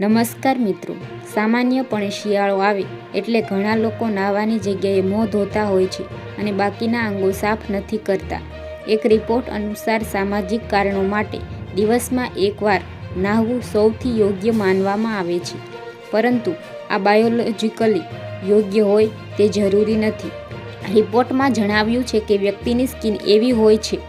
નમસ્કાર મિત્રો. સામાન્યપણે શિયાળો આવે એટલે ઘણા લોકો નાહવાની જગ્યાએ મોં ધોતા હોય છે અને બાકીના અંગો સાફ નથી કરતા. એક રિપોર્ટ અનુસાર સામાજિક કારણો માટે દિવસમાં એકવાર નાહવું સૌથી યોગ્ય માનવામાં આવે છે. પરંતુ આ બાયોલોજિકલી યોગ્ય હોય તે જરૂરી નથી. રિપોર્ટમાં જણાવ્યું છે કે વ્યક્તિની સ્કિન એવી હોય છે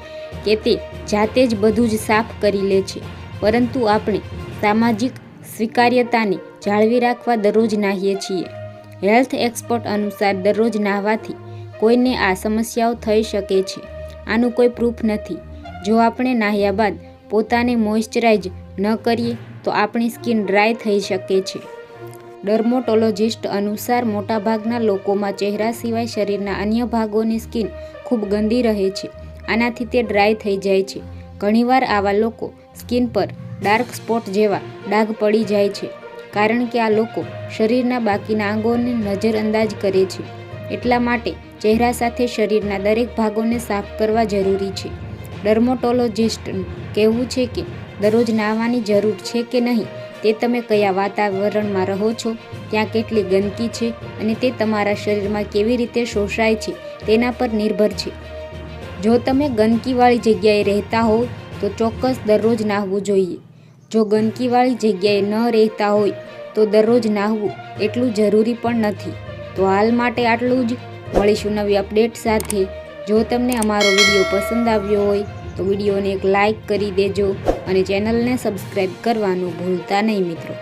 કે તે જાતે જ બધું જ સાફ કરી લે છે. પરંતુ આપણે સામાજિક સ્વીકાર્યતાને જાળવી રાખવા દરરોજ નાહીએ છીએ. હેલ્થ એક્સપર્ટ અનુસાર દરરોજ નાહવાથી કોઈને આ સમસ્યાઓ થઈ શકે છે. આનું કોઈ પ્રૂફ નથી. જો આપણે નાહ્યા બાદ પોતાને મોઇશ્ચરાઇઝ ન કરીએ, તો આપણી સ્કિન ડ્રાય થઈ શકે છે. ડર્મોટોલોજિસ્ટ અનુસાર મોટાભાગના લોકોમાં ચહેરા સિવાય શરીરના અન્ય ભાગોની સ્કિન ખૂબ ગંદી રહે છે. આનાથી તે ડ્રાય થઈ જાય છે. ઘણીવાર આવા લોકો સ્કિન પર ડાર્ક સ્પોટ જેવા ડાઘ પડી જાય છે. કારણ કે આ લોકો શરીરના બાકીના અંગોને નજરઅંદાજ કરે છે. એટલા માટે ચહેરા સાથે શરીરના દરેક ભાગોને સાફ કરવા જરૂરી છે. ડર્મોટોલોજિસ્ટનું કહેવું છે કે દરરોજ નાહવાની જરૂર છે કે નહીં તે તમે કયા વાતાવરણમાં રહો છો, ત્યાં કેટલી ગંદકી છે અને તે તમારા શરીરમાં કેવી રીતે શોષાય છે તેના પર નિર્ભર છે. જો તમે ગંદકીવાળી જગ્યાએ રહેતા હોવ તો ચોક્કસ દરરોજ નાહવું જોઈએ. જો ગંદકીવાળી જગ્યાએ ન રહેતા હોય, તો દરરોજ નાહવું એટલું જરૂરી પણ નથી. તો હાલ માટે આટલું જ. મળીશું નવી અપડેટ સાથે. જો તમને અમારો વીડિયો પસંદ આવ્યો હોય, તો વિડીયોને એક લાઈક કરી દેજો અને ચેનલને સબસ્ક્રાઈબ કરવાનું ભૂલતા નહીં મિત્રો.